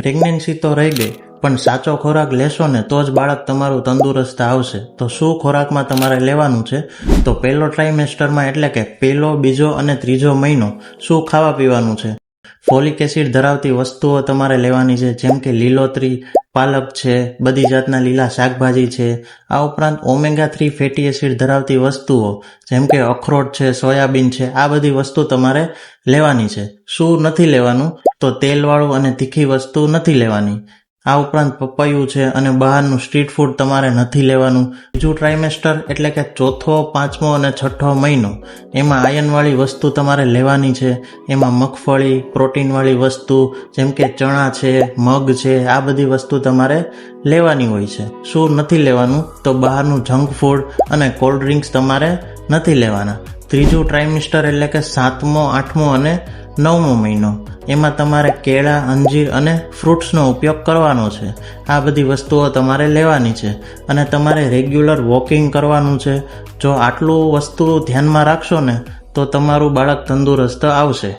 Pregnancy તો રહી ગઈ, પણ સાચો ખોરાક લેશો ને તો જ બાળક તમારું તંદુરસ્ત આવશે. તો શું ખોરાકમાં તમારે લેવાનું છે? તો પહેલો ટ્રાઇમેસ્ટરમાં એટલે કે પહેલો, બીજો અને ત્રીજો મહિનો શું ખાવા પીવાનું છે? ફોલિક એસિડ ધરાવતી વસ્તુઓ તમારે લેવાની છે, જેમ કે લીલોતરી, પાલક છે, બધી જાતના લીલા શાકભાજી છે. આ ઉપરાંત ઓમેગા થ્રી ફેટી એસિડ ધરાવતી વસ્તુઓ, જેમ કે અખરોટ છે, સોયાબીન છે, આ બધી વસ્તુ તમારે લેવાની છે. શું નથી લેવાનું? તો તેલવાળું અને તીખી વસ્તુ નથી લેવાની. આ ઉપરાંત પપૈયું છે અને બહારનું સ્ટ્રીટ ફૂડ તમારે નથી લેવાનું. બીજું ટ્રાઇમેસ્ટર એટલે કે ચોથો, પાંચમો અને છઠ્ઠો મહિનો. એમાં આયનવાળી વસ્તુ તમારે લેવાની છે. એમાં મગફળી, પ્રોટીનવાળી વસ્તુ, જેમ કે ચણા છે, મગ છે, આ બધી વસ્તુ તમારે લેવાની હોય છે. શું નથી લેવાનું? તો બહારનું જંક ફૂડ અને કોલ્ડ ડ્રિંક્સ તમારે નથી લેવાના. ત્રીજું ટ્રાઇમિસ્ટર એટલે કે સાતમો, આઠમો અને નવમો મહિનો. એમાં તમારે કેળા, અંજીર અને ફ્રૂટ્સનો ઉપયોગ કરવાનો છે. આ બધી વસ્તુઓ તમારે લેવાની છે. અને તમારે રેગ્યુલર વોકિંગ કરવાનું છે. જો આટલું વસ્તુ ધ્યાનમાં રાખશો ને, તો તમારું બાળક તંદુરસ્ત આવશે.